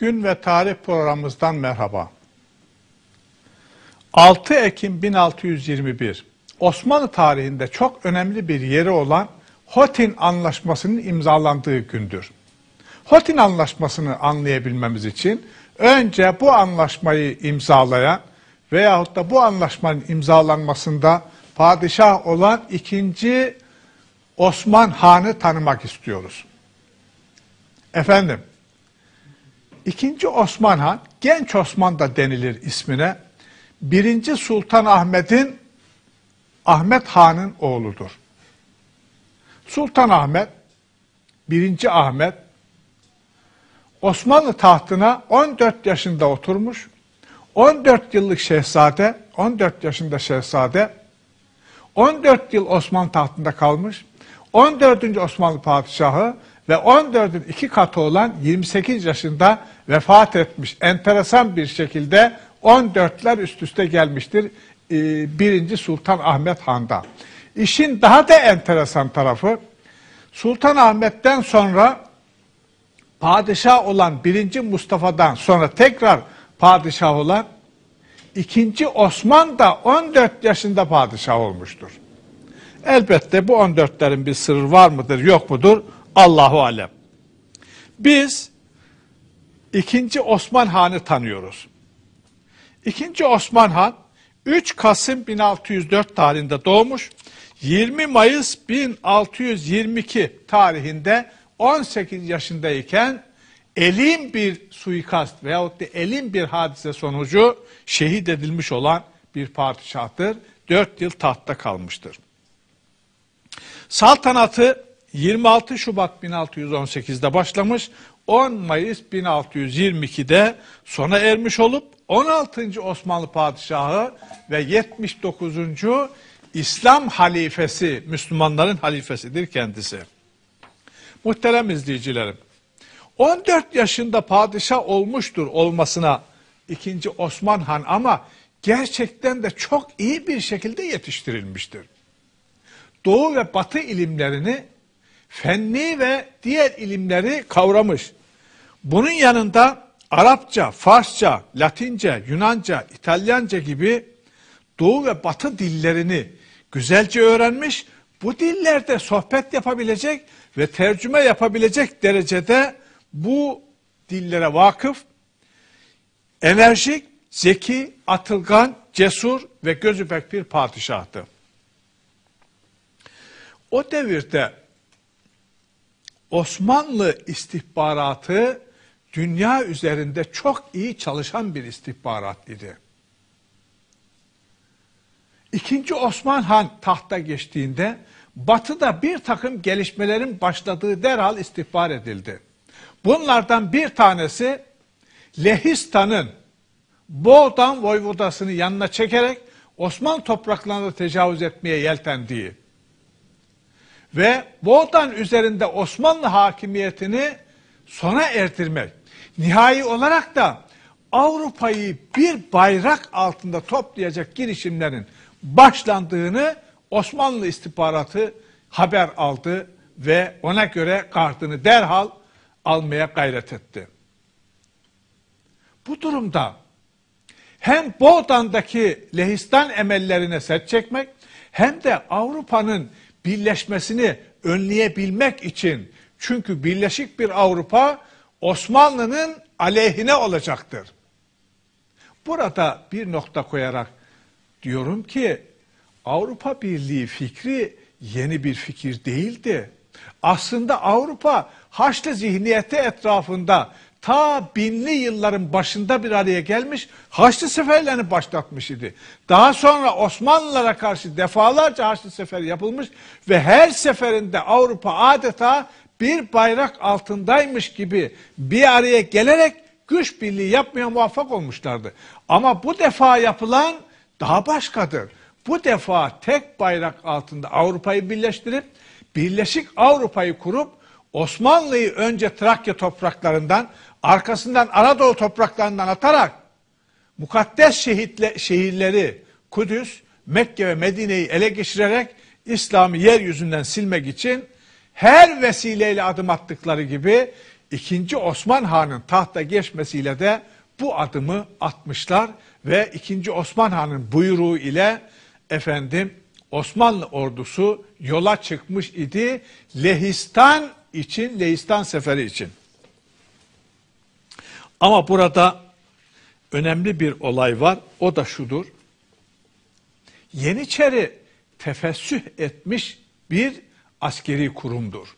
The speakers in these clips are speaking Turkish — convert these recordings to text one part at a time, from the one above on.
Gün ve tarih programımızdan merhaba. 6 Ekim 1621 Osmanlı tarihinde çok önemli bir yeri olan Hotin Anlaşması'nın imzalandığı gündür. Hotin Anlaşması'nı anlayabilmemiz için önce bu anlaşmayı imzalayan veyahut da bu anlaşmanın imzalanmasında padişah olan ikinci Osman Han'ı tanımak istiyoruz. Efendim, İkinci Osman Han, Genç Osman da denilir ismine, birinci Sultan Ahmet'in Ahmet Han'ın oğludur. Sultan Ahmet, birinci Ahmet, Osmanlı tahtına 14 yaşında oturmuş, 14 yıllık şehzade, 14 yaşında şehzade, 14 yıl Osmanlı tahtında kalmış, 14. Osmanlı padişahı ve 14'ün iki katı olan 28 yaşında vefat etmiş. Enteresan bir şekilde 14'ler üst üste gelmiştir e, birinci Sultan Ahmet Han'da. İşin daha da enteresan tarafı Sultan Ahmet'ten sonra padişah olan birinci Mustafa'dan sonra tekrar padişah olan ikinci Osman da 14 yaşında padişah olmuştur. Elbette bu 14'lerin bir sırrı var mıdır yok mudur Allahu alem. Biz ikinci Osman Han'ı tanıyoruz. İkinci Osman Han 3 Kasım 1604 tarihinde doğmuş. 20 Mayıs 1622 tarihinde 18 yaşındayken elin bir suikast veyahut da elin bir hadise sonucu şehit edilmiş olan bir padişahtır. 4 yıl tahtta kalmıştır. Saltanatı 26 Şubat 1618'de başlamış, 10 Mayıs 1622'de sona ermiş olup 16. Osmanlı Padişahı ve 79. İslam halifesi, Müslümanların halifesidir kendisi. Muhterem izleyicilerim, 14 yaşında padişah olmuştur olmasına 2. Osman Han ama gerçekten de çok iyi bir şekilde yetiştirilmiştir. Doğu ve Batı ilimlerini fenni ve diğer ilimleri kavramış. Bunun yanında Arapça, Farsça, Latince, Yunanca, İtalyanca gibi Doğu ve Batı dillerini güzelce öğrenmiş. Bu dillerde sohbet yapabilecek ve tercüme yapabilecek derecede bu dillere vakıf, enerjik, zeki, atılgan, cesur ve gözü pek bir padişahtı. O devirde Osmanlı istihbaratı dünya üzerinde çok iyi çalışan bir istihbarat idi. İkinci Osman Han tahta geçtiğinde batıda bir takım gelişmelerin başladığı derhal istihbar edildi. Bunlardan bir tanesi Lehistan'ın Boğdan Voyvodasını yanına çekerek Osmanlı topraklarına tecavüz etmeye yeltendiği ve Boğdan üzerinde Osmanlı hakimiyetini sona erdirmek. Nihai olarak da Avrupa'yı bir bayrak altında toplayacak girişimlerin başlandığını Osmanlı istihbaratı haber aldı ve ona göre kartını derhal almaya gayret etti. Bu durumda hem Boğdan'daki Lehistan emellerine set çekmek hem de Avrupa'nın birleşmesini önleyebilmek için çünkü birleşik bir Avrupa Osmanlı'nın aleyhine olacaktır. Burada bir nokta koyarak diyorum ki Avrupa Birliği fikri yeni bir fikir değildi. Aslında Avrupa Haçlı zihniyeti etrafında ta binli yılların başında bir araya gelmiş Haçlı seferlerini başlatmış idi. Daha sonra Osmanlılara karşı defalarca Haçlı sefer yapılmış ve her seferinde Avrupa adeta bir bayrak altındaymış gibi bir araya gelerek güç birliği yapmaya muvaffak olmuşlardı. Ama bu defa yapılan daha başkadır. Bu defa tek bayrak altında Avrupa'yı birleştirip Birleşik Avrupa'yı kurup Osmanlı'yı önce Trakya topraklarından arkasından Anadolu topraklarından atarak mukaddes şehitle, şehirleri Kudüs, Mekke ve Medine'yi ele geçirerek İslam'ı yeryüzünden silmek için her vesileyle adım attıkları gibi 2. Osman Han'ın tahta geçmesiyle de bu adımı atmışlar ve 2. Osman Han'ın buyruğu ile efendim Osmanlı ordusu yola çıkmış idi Lehistan için, Lehistan seferi için. Ama burada önemli bir olay var. O da şudur. Yeniçeri tefessüh etmiş bir askeri kurumdur.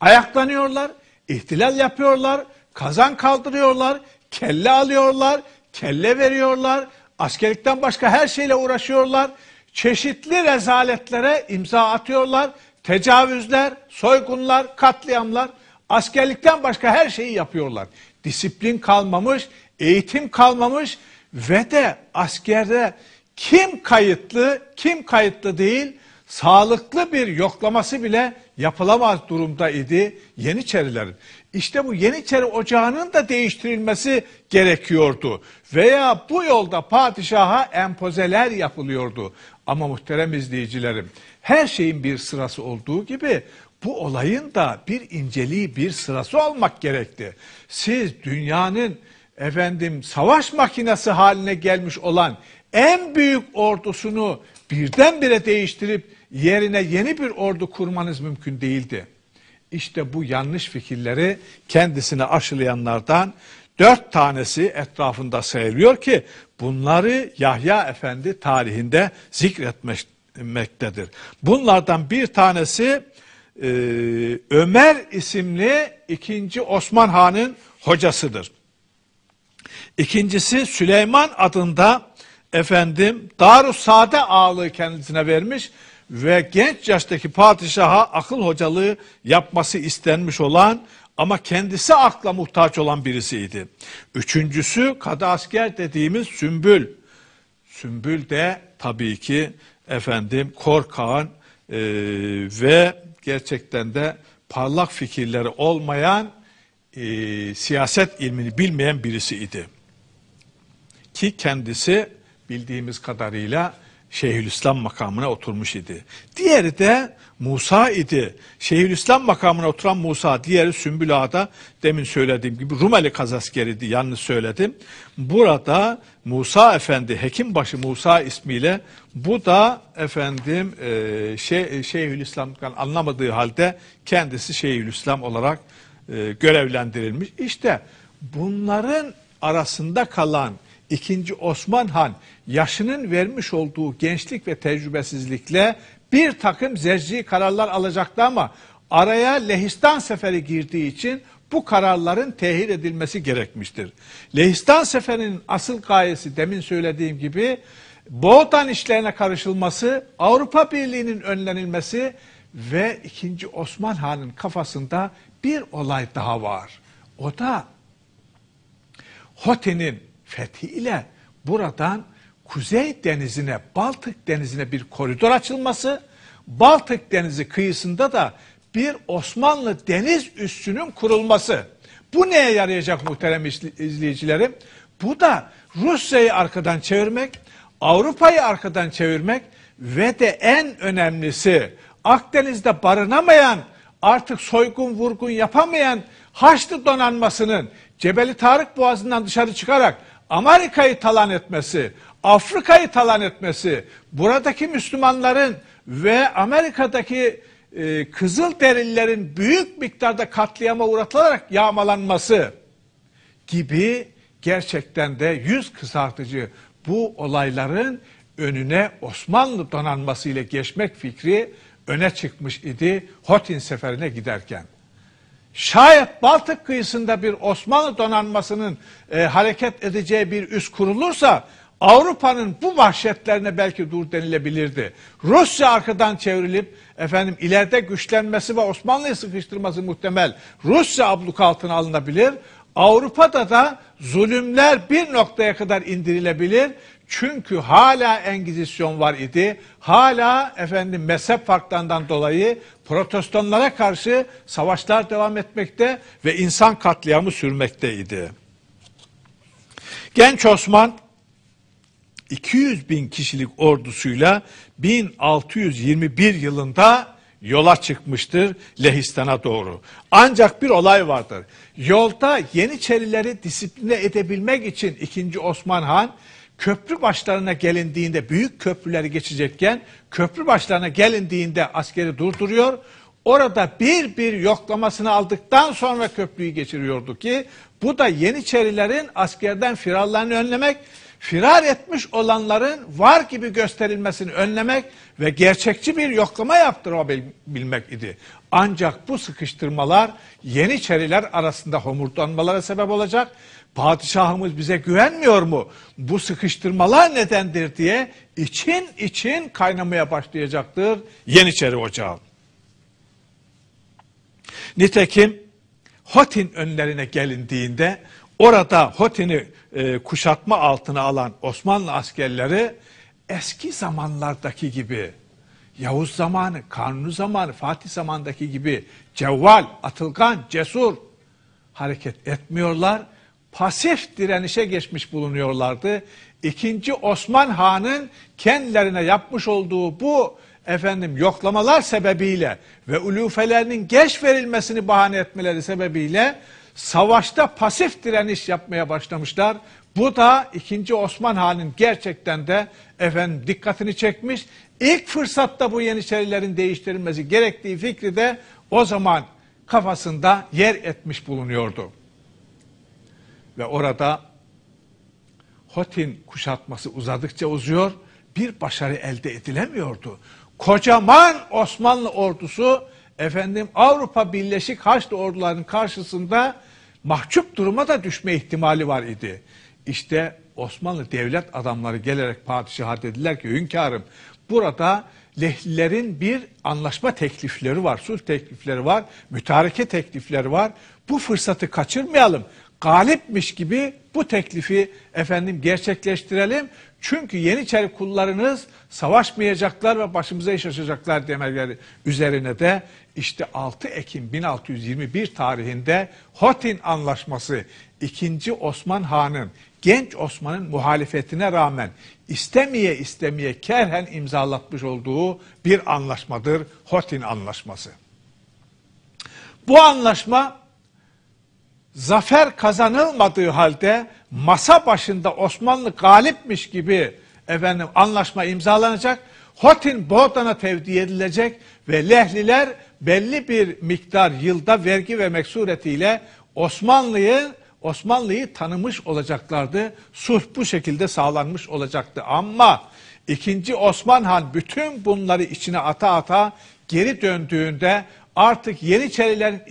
Ayaklanıyorlar, ihtilal yapıyorlar, kazan kaldırıyorlar, kelle alıyorlar, kelle veriyorlar, askerlikten başka her şeyle uğraşıyorlar, çeşitli rezaletlere imza atıyorlar, tecavüzler, soygunlar, katliamlar, askerlikten başka her şeyi yapıyorlar. Disiplin kalmamış, eğitim kalmamış ve de askerde kim kayıtlı, kim kayıtlı değil, sağlıklı bir yoklaması bile yapılamaz durumda idi Yeniçerilerin. İşte bu Yeniçeri ocağının da değiştirilmesi gerekiyordu. Veya bu yolda padişaha empozeler yapılıyordu. Ama muhterem izleyicilerim her şeyin bir sırası olduğu gibi bu olayın da bir inceliği bir sırası olmak gerekti. Siz dünyanın efendim savaş makinesi haline gelmiş olan en büyük ordusunu birdenbire değiştirip yerine yeni bir ordu kurmanız mümkün değildi. İşte bu yanlış fikirleri kendisine aşılayanlardan dört tanesi etrafında sayılıyor ki bunları Yahya Efendi tarihinde zikretmektedir. Bunlardan bir tanesi e, Ömer isimli ikinci Osman Han'ın hocasıdır. İkincisi Süleyman adında efendim Darus Sade ağalığı kendisine vermiş ve genç yaştaki padişaha akıl hocalığı yapması istenmiş olan ama kendisi akla muhtaç olan birisiydi. Üçüncüsü kadı asker dediğimiz Sümbül. Sümbül de tabii ki efendim korkağın e, ve gerçekten de parlak fikirleri olmayan e, siyaset ilmini bilmeyen birisiydi. Ki kendisi bildiğimiz kadarıyla Şeyhülislam makamına oturmuş idi. Diğeri de Musa idi. Şeyhülislam makamına oturan Musa, diğeri Sümbül Ağa'da demin söylediğim gibi Rumeli kazaskeriydi, yanlış söyledim. Burada Musa Efendi, Hekimbaşı Musa ismiyle bu da efendim e, şey, Şeyhülislam'dan anlamadığı halde kendisi Şeyhülislam olarak e, görevlendirilmiş. İşte bunların arasında kalan İkinci Osman Han yaşının vermiş olduğu gençlik ve tecrübesizlikle bir takım zerci kararlar alacaktı ama araya Lehistan seferi girdiği için bu kararların tehir edilmesi gerekmiştir. Lehistan seferinin asıl gayesi demin söylediğim gibi Boğdan işlerine karışılması, Avrupa Birliği'nin önlenilmesi ve 2. Osman Han'ın kafasında bir olay daha var. O da Hote'nin fethiyle buradan Kuzey Denizi'ne, Baltık Denizi'ne bir koridor açılması, Baltık Denizi kıyısında da bir Osmanlı deniz üssünün kurulması. Bu neye yarayacak muhterem izleyicilerim? Bu da Rusya'yı arkadan çevirmek, Avrupa'yı arkadan çevirmek ve de en önemlisi Akdeniz'de barınamayan, artık soygun vurgun yapamayan Haçlı donanmasının Cebeli Tarık Boğazı'ndan dışarı çıkarak Amerika'yı talan etmesi, Afrika'yı talan etmesi, buradaki Müslümanların ve Amerika'daki e, Kızıl derillerin büyük miktarda katliama uğratılarak yağmalanması gibi gerçekten de yüz kızartıcı bu olayların önüne Osmanlı donanması ile geçmek fikri öne çıkmış idi Hotin seferine giderken. Şayet Baltık kıyısında bir Osmanlı donanmasının e, hareket edeceği bir üs kurulursa Avrupa'nın bu vahşetlerine belki dur denilebilirdi. Rusya arkadan çevrilip efendim ileride güçlenmesi ve Osmanlı'yı sıkıştırması muhtemel. Rusya abluk altına alınabilir. Avrupa'da da zulümler bir noktaya kadar indirilebilir. Çünkü hala Engizisyon var idi. Hala efendim mezhep farklarından dolayı protestanlara karşı savaşlar devam etmekte ve insan katliamı sürmekteydi. Genç Osman 200 bin kişilik ordusuyla 1621 yılında yola çıkmıştır Lehistan'a doğru. Ancak bir olay vardır. Yolda Yeniçerileri disipline edebilmek için 2. Osman Han köprü başlarına gelindiğinde büyük köprüleri geçecekken köprü başlarına gelindiğinde askeri durduruyor. Orada bir bir yoklamasını aldıktan sonra köprüyü geçiriyordu ki bu da Yeniçerilerin askerden firarlarını önlemek, firar etmiş olanların var gibi gösterilmesini önlemek ve gerçekçi bir yoklama yaptırabilmek idi. Ancak bu sıkıştırmalar Yeniçeriler arasında homurdanmalara sebep olacak. Padişahımız bize güvenmiyor mu? Bu sıkıştırmalar nedendir diye için için kaynamaya başlayacaktır Yeniçeri Ocağı. Nitekim Hotin önlerine gelindiğinde orada Hotin'i e, kuşatma altına alan Osmanlı askerleri eski zamanlardaki gibi Yavuz zamanı, Kanuni zamanı, Fatih zamandaki gibi cevval, atılgan, cesur hareket etmiyorlar. Pasif direnişe geçmiş bulunuyorlardı. İkinci Osman Han'ın kendilerine yapmış olduğu bu efendim yoklamalar sebebiyle ve ulufelerinin geç verilmesini bahane etmeleri sebebiyle savaşta pasif direniş yapmaya başlamışlar. Bu da 2. Osman Han'ın gerçekten de efendim dikkatini çekmiş. İlk fırsatta bu Yeniçerilerin değiştirilmesi gerektiği fikri de o zaman kafasında yer etmiş bulunuyordu. Ve orada Hotin kuşatması uzadıkça uzuyor, bir başarı elde edilemiyordu kocaman Osmanlı ordusu efendim Avrupa Birleşik Haçlı ordularının karşısında mahcup duruma da düşme ihtimali var idi. İşte Osmanlı devlet adamları gelerek padişaha dediler ki hünkârım burada Lehlilerin bir anlaşma teklifleri var, sulh teklifleri var, mütareke teklifleri var. Bu fırsatı kaçırmayalım. Galipmiş gibi bu teklifi efendim gerçekleştirelim. Çünkü Yeniçeri kullarınız savaşmayacaklar ve başımıza iş açacaklar demeleri üzerine de işte 6 Ekim 1621 tarihinde Hotin Anlaşması 2. Osman Han'ın genç Osman'ın muhalefetine rağmen istemeye istemeye kerhen imzalatmış olduğu bir anlaşmadır Hotin Anlaşması. Bu anlaşma zafer kazanılmadığı halde masa başında Osmanlı galipmiş gibi efendim anlaşma imzalanacak. Hotin Boğdan'a tevdi edilecek ve Lehliler belli bir miktar yılda vergi vermek suretiyle Osmanlı'yı Osmanlı'yı tanımış olacaklardı. Sulh bu şekilde sağlanmış olacaktı. Ama ikinci Osman Han bütün bunları içine ata ata geri döndüğünde artık Yeniçerilerin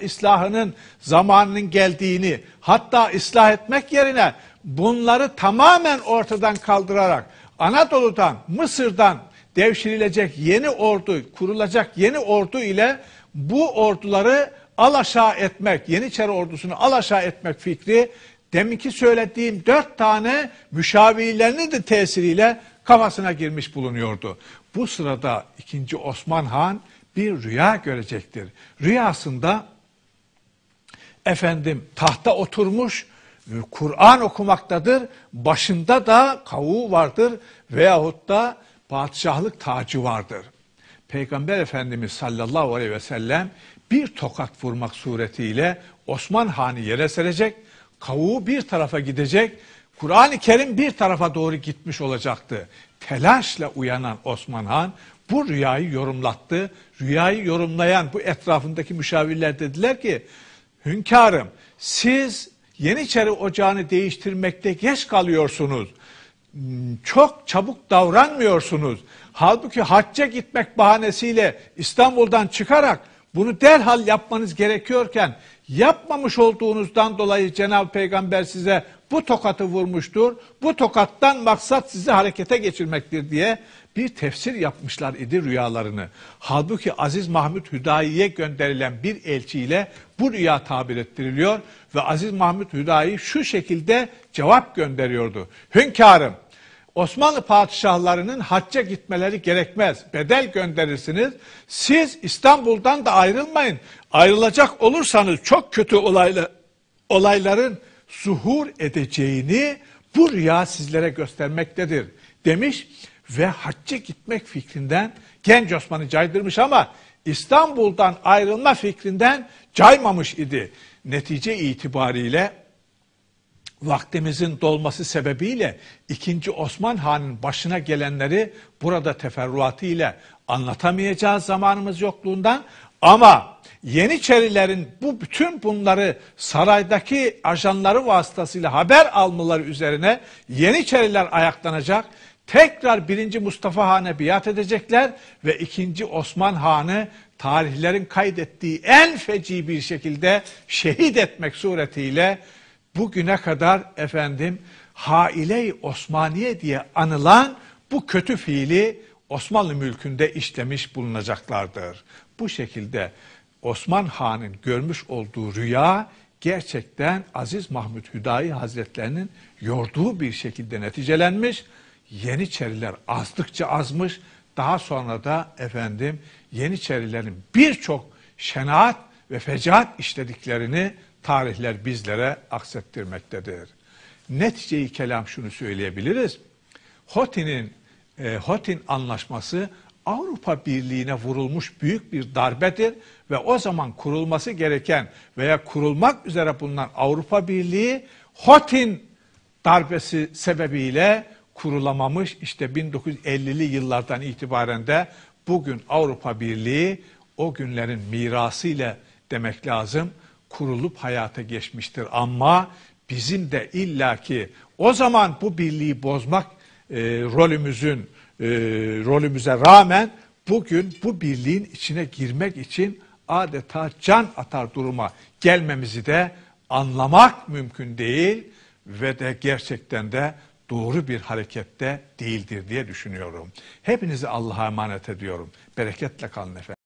islahının zamanının geldiğini hatta ıslah etmek yerine bunları tamamen ortadan kaldırarak Anadolu'dan, Mısır'dan devşirilecek yeni ordu, kurulacak yeni ordu ile bu orduları alaşağı etmek, Yeniçeri ordusunu alaşağı etmek fikri deminki söylediğim dört tane müşavirlerinin de tesiriyle kafasına girmiş bulunuyordu. Bu sırada 2. Osman Han bir rüya görecektir. Rüyasında efendim tahta oturmuş Kur'an okumaktadır. Başında da kavuğu vardır veyahut da padişahlık tacı vardır. Peygamber Efendimiz sallallahu aleyhi ve sellem bir tokat vurmak suretiyle Osman Han'ı yere serecek, kavuğu bir tarafa gidecek, Kur'an-ı Kerim bir tarafa doğru gitmiş olacaktı. Telaşla uyanan Osman Han bu rüyayı yorumlattı. Rüyayı yorumlayan bu etrafındaki müşavirler dediler ki hünkârım siz Yeniçeri ocağını değiştirmekte geç kalıyorsunuz. Çok çabuk davranmıyorsunuz. Halbuki hacca gitmek bahanesiyle İstanbul'dan çıkarak bunu derhal yapmanız gerekiyorken yapmamış olduğunuzdan dolayı Cenab-ı Peygamber size bu tokatı vurmuştur. Bu tokattan maksat sizi harekete geçirmektir diye bir tefsir yapmışlar idi rüyalarını. Halbuki Aziz Mahmud Hüdayi'ye gönderilen bir elçiyle bu rüya tabir ettiriliyor ve Aziz Mahmud Hüdayi şu şekilde cevap gönderiyordu. Hünkârım, Osmanlı padişahlarının hacca gitmeleri gerekmez. Bedel gönderirsiniz. Siz İstanbul'dan da ayrılmayın. Ayrılacak olursanız çok kötü olayla, olayların zuhur edeceğini bu rüya sizlere göstermektedir demiş ve hacca gitmek fikrinden genç Osman'ı caydırmış ama İstanbul'dan ayrılma fikrinden caymamış idi. Netice itibariyle vaktimizin dolması sebebiyle 2. Osman Han'ın başına gelenleri burada teferruatı ile anlatamayacağız zamanımız yokluğundan ama Yeniçerilerin bu bütün bunları saraydaki ajanları vasıtasıyla haber almaları üzerine Yeniçeriler ayaklanacak. Tekrar 1. Mustafa Han'a biat edecekler ve 2. Osman Han'ı tarihlerin kaydettiği en feci bir şekilde şehit etmek suretiyle bugüne kadar efendim Haile-i Osmaniye diye anılan bu kötü fiili Osmanlı mülkünde işlemiş bulunacaklardır. Bu şekilde Osman Han'ın görmüş olduğu rüya gerçekten Aziz Mahmud Hüdayi Hazretlerinin yorduğu bir şekilde neticelenmiş. Yeniçeriler azdıkça azmış. Daha sonra da efendim Yeniçerilerin birçok şenaat ve fecaat işlediklerini tarihler bizlere aksettirmektedir. Neticeyi kelam şunu söyleyebiliriz. Hotin'in e, Hotin anlaşması Avrupa Birliği'ne vurulmuş büyük bir darbedir ve o zaman kurulması gereken veya kurulmak üzere bulunan Avrupa Birliği Hotin darbesi sebebiyle kurulamamış. İşte 1950'li yıllardan itibaren de bugün Avrupa Birliği o günlerin mirası ile demek lazım kurulup hayata geçmiştir. Ama bizim de illaki o zaman bu birliği bozmak e, rolümüzün e, rolümüze rağmen bugün bu birliğin içine girmek için adeta can atar duruma gelmemizi de anlamak mümkün değil ve de gerçekten de doğru bir harekette değildir diye düşünüyorum. Hepinizi Allah'a emanet ediyorum. Bereketle kalın efendim.